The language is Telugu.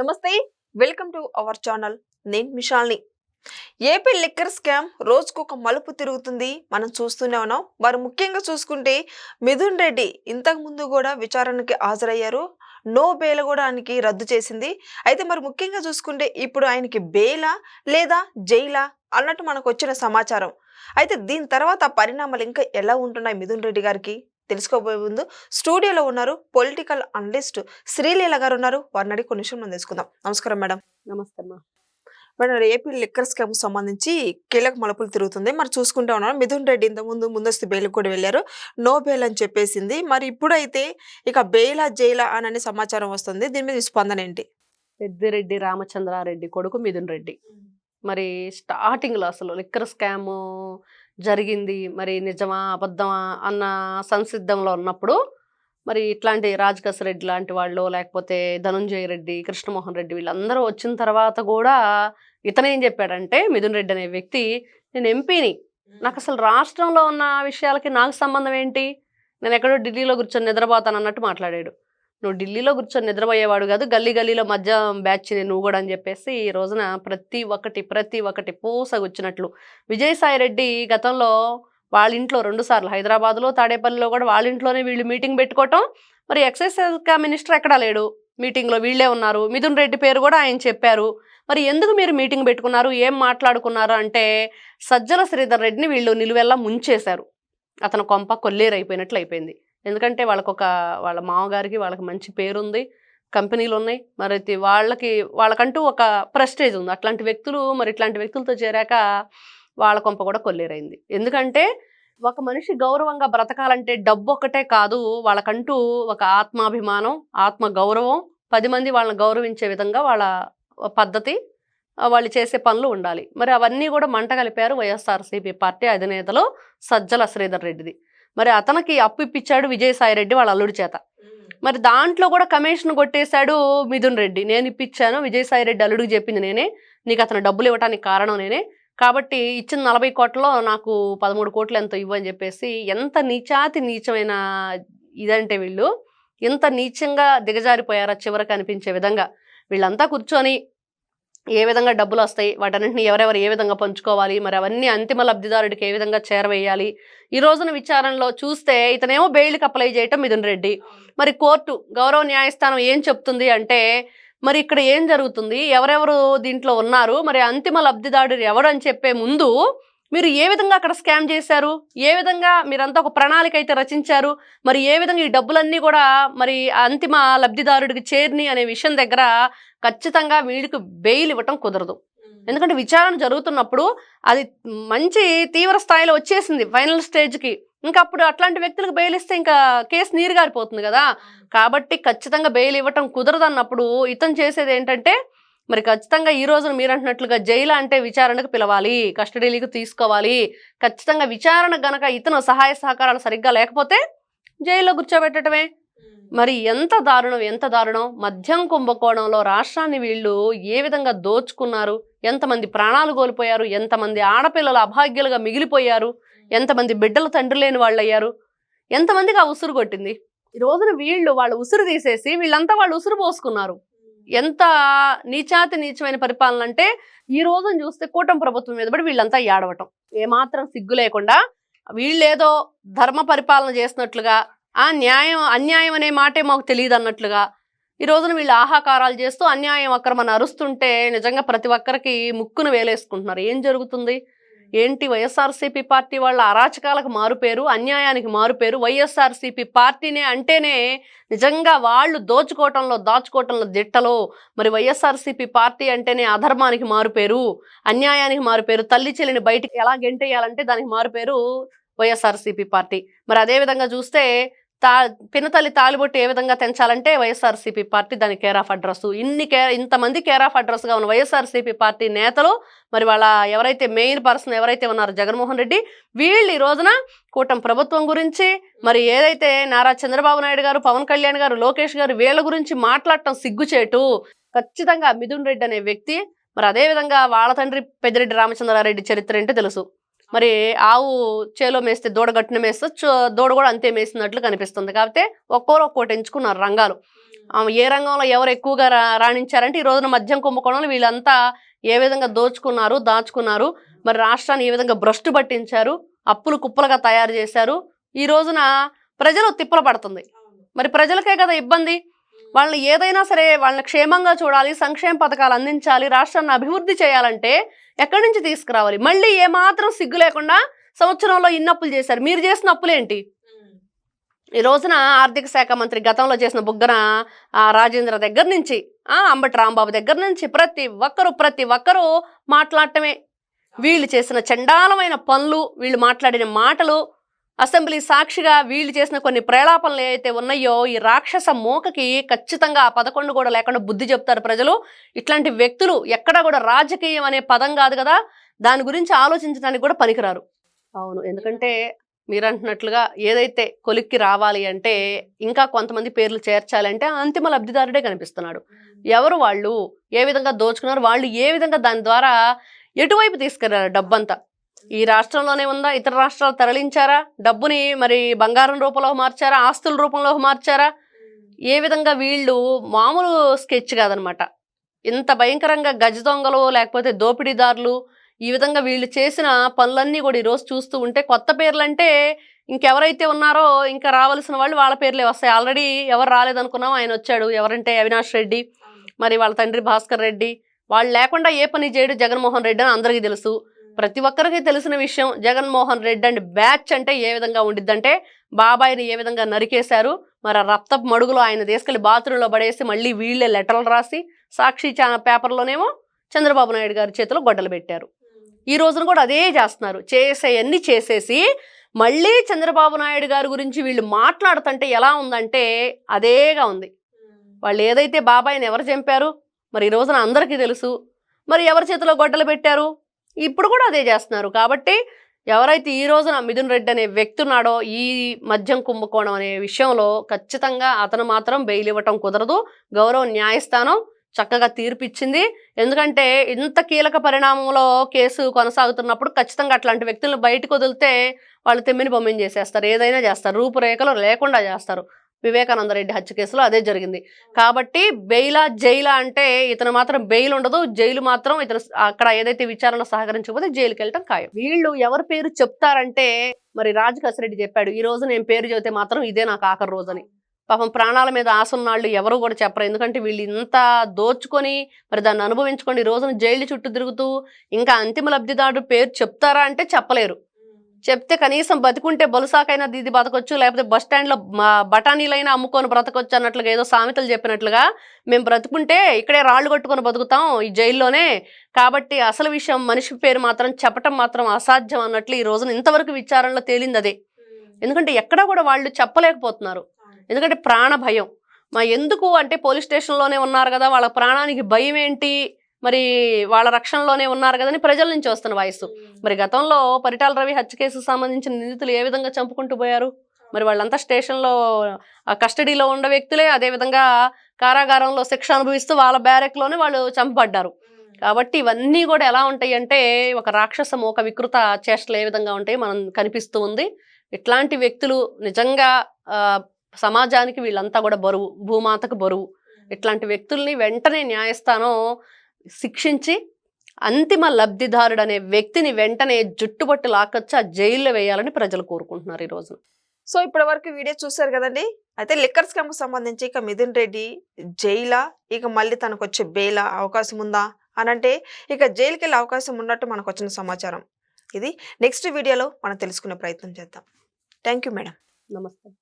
నమస్తే వెల్కమ్ టు అవర్ ఛానల్. నేను మిషాల్ని. ఏపీ లిక్కర్ స్కామ్ రోజుకు ఒక మలుపు తిరుగుతుంది. మనం చూస్తూనే ఉన్నాం. వారు ముఖ్యంగా చూసుకుంటే మిథున్ రెడ్డి ఇంతకు ముందు కూడా విచారణకి హాజరయ్యారు. నో బెయిల్ కూడా ఆయనకి రద్దు చేసింది. అయితే మరి ముఖ్యంగా చూసుకుంటే ఇప్పుడు ఆయనకి బెయిలా లేదా జైలా అన్నట్టు మనకు వచ్చిన సమాచారం. అయితే దీని తర్వాత పరిణామాలు ఇంకా ఎలా ఉంటున్నాయి మిథున్ రెడ్డి గారికి? తెలుసుకోబోయే ముందు స్టూడియోలో ఉన్నారు పొలిటికల్ అనలిస్ట్ శ్రీలీల గారు ఉన్నారు. వారిని అడిగి కొన్ని విషయం మనం తెలుసుకుందాం. నమస్కారం మేడం. నమస్తే మేడం ఏపీ లిక్కర్ స్కామ్ సంబంధించి కీలక మలుపులు తిరుగుతుంది. మరి చూసుకుంటా ఉన్నాం. మిథున్ రెడ్డి ఇంత ముందు ముందస్తు బెయిల్ కూడా వెళ్ళారు. నో బెయిల్ అని చెప్పేసింది. మరి ఇప్పుడైతే ఇక బెయిలా జైలా అని సమాచారం వస్తుంది. దీని మీద స్పందన ఏంటి? పెద్దిరెడ్డి రామచంద్రారెడ్డి కొడుకు మిథున్ రెడ్డి. మరి స్టార్టింగ్లో అసలు లిక్కర్ స్కామ్ జరిగింది. మరి నిజమా అబద్ధమా అన్న సంసిద్ధంలో ఉన్నప్పుడు మరి ఇట్లాంటి రాజకస్ రెడ్డి లాంటి వాళ్ళు లేకపోతే ధనుంజయ రెడ్డి కృష్ణమోహన్ రెడ్డి వీళ్ళందరూ వచ్చిన తర్వాత కూడా ఇతనేం చెప్పాడంటే మిథున్ రెడ్డి అనే వ్యక్తి నేను ఎంపీని. నాకు అసలు రాష్ట్రంలో ఉన్న విషయాలకి నాకు సంబంధం ఏంటి? నేను ఎక్కడో ఢిల్లీలో కూర్చొని నిద్రపోతాను అన్నట్టు మాట్లాడాడు. నువ్వు ఢిల్లీలో కూర్చొని నిద్రపోయేవాడు కాదు గల్లీ గల్లీలో మధ్య బ్యాచ్ నువ్వు కూడా అని చెప్పేసి ఈ రోజున ప్రతి ఒక్కటి ప్రతి ఒక్కటి పూసగుచ్చినట్లు విజయసాయి రెడ్డి గతంలో వాళ్ళ ఇంట్లో రెండు సార్లు హైదరాబాద్లో తాడేపల్లిలో కూడా వాళ్ళ ఇంట్లోనే వీళ్ళు మీటింగ్ పెట్టుకోవటం. మరి ఎక్సైజ్ శాఖ మినిస్టర్ ఎక్కడా లేడు? మీటింగ్లో వీళ్ళే ఉన్నారు. మిథున్ రెడ్డి పేరు కూడా ఆయన చెప్పారు. మరి ఎందుకు మీరు మీటింగ్ పెట్టుకున్నారు? ఏం మాట్లాడుకున్నారు? అంటే సజ్జల శ్రీధర్ రెడ్డిని వీళ్ళు నిలువెల్లా ముంచేశారు. అతను కొంప కొల్లేరైపోయినట్లు అయిపోయింది. ఎందుకంటే వాళ్ళకు ఒక వాళ్ళ మామగారికి వాళ్ళకి మంచి పేరుంది కంపెనీలు ఉన్నాయి మరి వాళ్ళకి వాళ్ళకంటూ ఒక ప్రెస్టేజ్ ఉంది. అట్లాంటి వ్యక్తులు మరి ఇట్లాంటి వ్యక్తులతో చేరాక వాళ్ళ కొంప కూడా కొల్లేరైంది. ఎందుకంటే ఒక మనిషి గౌరవంగా బ్రతకాలంటే డబ్బు ఒక్కటే కాదు వాళ్ళకంటూ ఒక ఆత్మాభిమానం ఆత్మ గౌరవం పది మంది వాళ్ళని గౌరవించే విధంగా వాళ్ళ పద్ధతి వాళ్ళు చేసే పనులు ఉండాలి. మరి అవన్నీ కూడా మంట కలిపారు వైఎస్ఆర్సీపీ పార్టీ అధినేతలో సజ్జల శ్రీధర్ రెడ్డిది. మరి అతనికి అప్పు ఇప్పించాడు విజయసాయి రెడ్డి వాళ్ళ అల్లుడి చేత. మరి దాంట్లో కూడా కమిషన్ కొట్టేశాడు మిథున్ రెడ్డి. నేను ఇప్పించాను విజయసాయి రెడ్డి అల్లుడికి చెప్పింది నేనే నీకు అతను డబ్బులు ఇవ్వడానికి కారణం నేనే. కాబట్టి ఇచ్చిన నలభై కోట్లలో నాకు పదమూడు కోట్లు ఎంతో ఇవ్వని చెప్పేసి ఎంత నీచాతి నీచమైన ఇదంటే వీళ్ళు ఎంత నీచంగా దిగజారిపోయారా చివరికి అనిపించే విధంగా వీళ్ళంతా కూర్చొని ఏ విధంగా డబ్బులు వస్తాయి వాటన్నింటిని ఎవరెవరు ఏ విధంగా పంచుకోవాలి మరి అవన్నీ అంతిమ లబ్ధిదారుడికి ఏ విధంగా చేరవేయాలి? ఈ రోజున విచారణలో చూస్తే ఇతనేమో బెయిల్కి అప్లై చేయటం మిథున్ రెడ్డి. మరి కోర్టు గౌరవ న్యాయస్థానం ఏం చెప్తుంది అంటే మరి ఇక్కడ ఏం జరుగుతుంది? ఎవరెవరు దీంట్లో ఉన్నారు? మరి అంతిమ లబ్ధిదారుడు ఎవరు అని చెప్పే ముందు మీరు ఏ విధంగా అక్కడ స్కామ్ చేశారు? ఏ విధంగా మీరంతా ఒక ప్రణాళిక అయితే రచించారు? మరి ఏ విధంగా ఈ డబ్బులన్నీ కూడా మరి అంతిమ లబ్ధిదారుడికి చేరిని అనే విషయం దగ్గర ఖచ్చితంగా వీళ్ళకి బెయిల్ ఇవ్వటం కుదరదు. ఎందుకంటే విచారణ జరుగుతున్నప్పుడు అది మంచి తీవ్ర స్థాయిలో వచ్చేసింది ఫైనల్ స్టేజ్కి. ఇంకా అప్పుడు అట్లాంటి వ్యక్తులకు బెయిల్ ఇస్తే ఇంకా కేసు నీరు గారిపోతుంది కదా కాబట్టి ఖచ్చితంగా బెయిల్ ఇవ్వటం కుదరదు అన్నప్పుడు ఇతను చేసేది ఏంటంటే మరి ఖచ్చితంగా ఈ రోజున మీరు అంటున్నట్లుగా జైలు అంటే విచారణకు పిలవాలి కస్టడీలకు తీసుకోవాలి. ఖచ్చితంగా విచారణ గనక ఇతను సహాయ సహకారాలు సరిగ్గా లేకపోతే జైల్లో కూర్చోబెట్టడమే మరి ఎంత దారుణం ఎంత దారుణం. మద్యం కుంభకోణంలో రాష్ట్రాన్ని వీళ్ళు ఏ విధంగా దోచుకున్నారు? ఎంతమంది ప్రాణాలు కోల్పోయారు? ఎంతమంది ఆడపిల్లలు అభాగ్యులుగా మిగిలిపోయారు? ఎంతమంది బిడ్డలు తండ్రి లేని వాళ్ళు అయ్యారు ఎంతమందికి ఆ ఉసురు కొట్టింది? ఈ రోజున వీళ్ళు వాళ్ళ ఉసురు తీసేసి వీళ్ళంతా వాళ్ళు ఉసురు పోసుకున్నారు. ఎంత నీచాతి నీచమైన పరిపాలన అంటే ఈ రోజును చూస్తే కూటమి ప్రభుత్వం మీద పడి వీళ్ళంతా ఏడవటం. ఏమాత్రం సిగ్గు లేకుండా వీళ్ళేదో ధర్మ పరిపాలన చేసినట్లుగా ఆ న్యాయం అన్యాయం అనే మాటే మాకు తెలియదు అన్నట్లుగా ఈ రోజున వీళ్ళు ఆహాకారాలు చేస్తూ అన్యాయం అక్రమని అరుస్తుంటే నిజంగా ప్రతి ఒక్కరికి ముక్కును వేలేసుకుంటున్నారు. ఏం జరుగుతుంది? ఏంటి వైఎస్ఆర్సీపీ పార్టీ వాళ్ళ అరాచకాలకు మారుపేరు అన్యాయానికి మారుపేరు? వైఎస్ఆర్సీపీ పార్టీనే అంటేనే నిజంగా వాళ్ళు దోచుకోవటంలో దాచుకోవటంలో దిట్టలో. మరి వైఎస్ఆర్సీపీ పార్టీ అంటేనే అధర్మానికి మారుపేరు అన్యాయానికి మారుపేరు తల్లి చెల్లిని బయటికి ఎలా గెంటేయాలంటే దానికి మారుపేరు వైఎస్ఆర్సీపీ పార్టీ. మరి అదే విధంగా చూస్తే తా పినతల్లి తాలిబొట్టు ఏ విధంగా తెంచాలంటే వైఎస్ఆర్సీపీ పార్టీ దాని కేర్ ఆఫ్ అడ్రస్ ఇన్ని కే ఇంతమంది కేర్ ఆఫ్ అడ్రస్గా ఉన్న వైఎస్ఆర్సీపీ పార్టీ నేతలు మరి వాళ్ళ ఎవరైతే మెయిన్ పర్సన్ ఎవరైతే ఉన్నారో జగన్మోహన్ రెడ్డి వీళ్ళు ఈ రోజున కూటమి ప్రభుత్వం గురించి మరి ఏదైతే నారా చంద్రబాబు నాయుడు గారు పవన్ కళ్యాణ్ గారు లోకేష్ గారు వీళ్ళ గురించి మాట్లాడటం సిగ్గుచేటు ఖచ్చితంగా మిథున్ రెడ్డి అనే వ్యక్తి మరి అదే విధంగా వాళ్ళ తండ్రి పెద్దిరెడ్డి రామచంద్రారెడ్డి చరిత్ర ఏంటో తెలుసు. మరి ఆవు చేలో మేస్తే దూడ గట్టున మేస్తే చో- దూడ కూడా అంతే మేసినట్లు కనిపిస్తుంది. కాబట్టి ఒక్కోరు ఒక్కోటి ఎంచుకున్నారు రంగాలు. ఏ రంగంలో ఎవరు ఎక్కువగా రా- రాణించారంటే ఈ రోజున మద్యం కుంభకోణంలో వీళ్ళంతా ఏ విధంగా దోచుకున్నారు దాచుకున్నారు మరి రాష్ట్రాన్ని ఏ విధంగా భ్రష్టు పట్టించారు అప్పులు కుప్పలుగా తయారు చేశారు ఈ రోజున ప్రజలు తిప్పలు పడుతుంది. మరి ప్రజలకే కదా ఇబ్బంది? వాళ్ళని ఏదైనా సరే వాళ్ళని క్షేమంగా చూడాలి సంక్షేమ పథకాలు అందించాలి రాష్ట్రాన్ని అభివృద్ధి చేయాలంటే ఎక్కడి నుంచి తీసుకురావాలి? మళ్ళీ ఏమాత్రం సిగ్గు లేకుండా సంవత్సరంలో ఇన్ని అప్పులు చేశారు. మీరు చేసిన అప్పులేంటి? ఈ రోజున ఆర్థిక శాఖ మంత్రి గతంలో చేసిన బుగ్గన రాజేంద్ర దగ్గర నుంచి ఆ, అంబటి రాంబాబు దగ్గర నుంచి ప్రతి ఒక్కరు ప్రతి ఒక్కరు మాట్లాడటమే. వీళ్ళు చేసిన చండాలమైన పనులు వీళ్ళు మాట్లాడిన మాటలు అసెంబ్లీ సాక్షిగా వీళ్ళు చేసిన కొన్ని ప్రేలాపనలు ఏవైతే ఉన్నాయో ఈ రాక్షస మూకకి ఖచ్చితంగా ఆ పదకొండు కూడా లేకుండా బుద్ధి చెప్తారు ప్రజలు. ఇట్లాంటి వ్యక్తులు ఎక్కడ కూడా రాజకీయం అనే పదం కాదు కదా దాని గురించి ఆలోచించడానికి కూడా పనికిరారు. అవును ఎందుకంటే మీరు అంటున్నట్లుగా ఏదైతే కొలిక్కి రావాలి అంటే ఇంకా కొంతమంది పేర్లు చేర్చాలంటే అంతిమ లబ్ధిదారుడే కనిపిస్తున్నాడు. ఎవరు వాళ్ళు ఏ విధంగా దోచుకున్నారు వాళ్ళు ఏ విధంగా దాని ద్వారా ఎటువైపు తీసుకెళ్ళారు డబ్బంతా? ఈ రాష్ట్రంలోనే ఉందా? ఇతర రాష్ట్రాలు తరలించారా? డబ్బుని మరి బంగారం రూపంలో మార్చారా? ఆస్తుల రూపంలో మార్చారా? ఏ విధంగా వీళ్ళు మామూలు స్కెచ్ కాదనమాట. ఇంత భయంకరంగా గజ దొంగలు లేకపోతే దోపిడీదారులు ఈ విధంగా వీళ్ళు చేసిన పనులన్నీ కూడా ఈరోజు చూస్తూ ఉంటే కొత్త పేర్లు అంటే ఇంకెవరైతే ఉన్నారో ఇంకా రావాల్సిన వాళ్ళు వాళ్ళ పేర్లే వస్తాయి. ఆల్రెడీ ఎవరు రాలేదనుకున్నాం ఆయన వచ్చాడు. ఎవరంటే అవినాష్ రెడ్డి మరి వాళ్ళ తండ్రి భాస్కర్ రెడ్డి. వాళ్ళు లేకుండా ఏ పని చేయడు జగన్మోహన్ రెడ్డి అని అందరికీ తెలుసు. ప్రతి ఒక్కరికి తెలిసిన విషయం జగన్మోహన్ రెడ్డి అండ్ బ్యాచ్ అంటే ఏ విధంగా ఉండిద్దంటే బాబాయిని ఏ విధంగా నరికేశారు మరి ఆ రక్తపు మడుగులో ఆయన తీసుకెళ్ళి బాత్రూంలో పడేసి మళ్ళీ వీళ్ళే లెటర్లు రాసి సాక్షి ఛానల్ పేపర్లోనేమో చంద్రబాబు నాయుడు గారి చేతిలో గొడ్డలు పెట్టారు. ఈ రోజున కూడా అదే చేస్తున్నారు. చేసేయన్నీ చేసేసి మళ్ళీ చంద్రబాబు నాయుడు గారి గురించి వీళ్ళు మాట్లాడుతుంటే ఎలా ఉందంటే అదేగా ఉంది. వాళ్ళు ఏదైతే బాబాయిని ఎవరు చంపారు మరి ఈ రోజున అందరికీ తెలుసు. మరి ఎవరి చేతిలో గొడ్డలు పెట్టారు ఇప్పుడు కూడా అదే చేస్తున్నారు. కాబట్టి ఎవరైతే ఈ రోజున మిథున్ రెడ్డి అనే వ్యక్తి ఉన్నాడో ఈ మద్యం కుంభకోణం అనే విషయంలో ఖచ్చితంగా అతను మాత్రం బెయిల్ ఇవ్వటం కుదరదు. గౌరవ న్యాయస్థానం చక్కగా తీర్పిచ్చింది. ఎందుకంటే ఇంత కీలక పరిణామంలో కేసు కొనసాగుతున్నప్పుడు ఖచ్చితంగా అట్లాంటి వ్యక్తులను బయటకు వదిలితే వాళ్ళు తెమ్మిని బొమ్మిని చేసేస్తారు. ఏదైనా చేస్తారు. రూపురేఖలు లేకుండా చేస్తారు. వివేకానంద రెడ్డి హత్య కేసులో అదే జరిగింది. కాబట్టి బెయిలా జైలా అంటే ఇతను మాత్రం బెయిల్ ఉండదు. జైలు మాత్రం ఇతను అక్కడ ఏదైతే విచారణ సహకరించకపోతే జైలుకి వెళ్ళటం ఖాయం. వీళ్ళు ఎవరి పేరు చెప్తారంటే మరి రెడ్డి చెప్పాడు ఈ రోజు నేను పేరు చెబితే మాత్రం ఇదే నాకు ఆఖరి రోజు అని. పాపం ప్రాణాల మీద ఆసున్నాళ్ళు ఎవరు కూడా చెప్పరు. ఎందుకంటే వీళ్ళు ఇంత దోచుకొని మరి దాన్ని అనుభవించుకొని ఈ రోజున జైలు చుట్టూ తిరుగుతూ ఇంకా అంతిమ లబ్ధిదారుడు పేరు చెప్తారా అంటే చెప్పలేరు. చెప్తే కనీసం బతికుంటే బొలసాకైనా దీది బతకొచ్చు లేకపోతే బస్ స్టాండ్లో బఠానీలైనా అమ్ముకొని బ్రతకొచ్చు అన్నట్లుగా ఏదో సామెతలు చెప్పినట్లుగా మేము బ్రతుకుంటే ఇక్కడే రాళ్ళు కొట్టుకొని బతుకుతాం ఈ జైల్లోనే. కాబట్టి అసలు విషయం మనిషి పేరు మాత్రం చెప్పటం మాత్రం అసాధ్యం అన్నట్లు ఈ రోజున ఇంతవరకు విచారణలో తేలింది అదే. ఎందుకంటే ఎక్కడా కూడా వాళ్ళు చెప్పలేకపోతున్నారు. ఎందుకంటే ప్రాణ భయం. మా ఎందుకు అంటే పోలీస్ స్టేషన్లోనే ఉన్నారు కదా వాళ్ళ ప్రాణానికి భయం ఏంటి? మరి వాళ్ళ రక్షణలోనే ఉన్నారు కదని ప్రజల నుంచి వస్తున్న వాయిస్. మరి గతంలో పరిటాల రవి హత్య కేసుకు సంబంధించిన నిందితులు ఏ విధంగా చంపుకుంటూ పోయారు? మరి వాళ్ళంతా స్టేషన్లో కస్టడీలో ఉన్న వ్యక్తులే అదేవిధంగా కారాగారంలో శిక్ష అనుభవిస్తూ వాళ్ళ బ్యారెక్లోనే వాళ్ళు చంపబడ్డారు. కాబట్టి ఇవన్నీ కూడా ఎలా ఉంటాయి అంటే ఒక రాక్షసము ఒక వికృత చేష్టలు ఏ విధంగా ఉంటాయి మనం కనిపిస్తూ ఉంది. ఇట్లాంటి వ్యక్తులు నిజంగా సమాజానికి వీళ్ళంతా కూడా బరువు భూమాతకు బరువు. ఇట్లాంటి వ్యక్తుల్ని వెంటనే న్యాయస్థానం శిక్షించి అంతిమ లబ్ధిదారుడు అనే వ్యక్తిని వెంటనే జుట్టుబట్టు లాకొచ్చి ఆ జైల్లో వేయాలని ప్రజలు కోరుకుంటున్నారు ఈ రోజున. సో ఇప్పటి వరకు వీడియో చూసారు కదండి? అయితే లిక్కర్ స్కామ్కు సంబంధించి ఇక మిథున్ రెడ్డి జైలా ఇక మళ్ళీ తనకు వచ్చే బెయిలా అవకాశం ఉందా? అని అంటే ఇక జైలుకి వెళ్ళే అవకాశం ఉన్నట్టు మనకు వచ్చిన సమాచారం. ఇది నెక్స్ట్ వీడియోలో మనం తెలుసుకునే ప్రయత్నం చేద్దాం. Thank you madam. నమస్తే.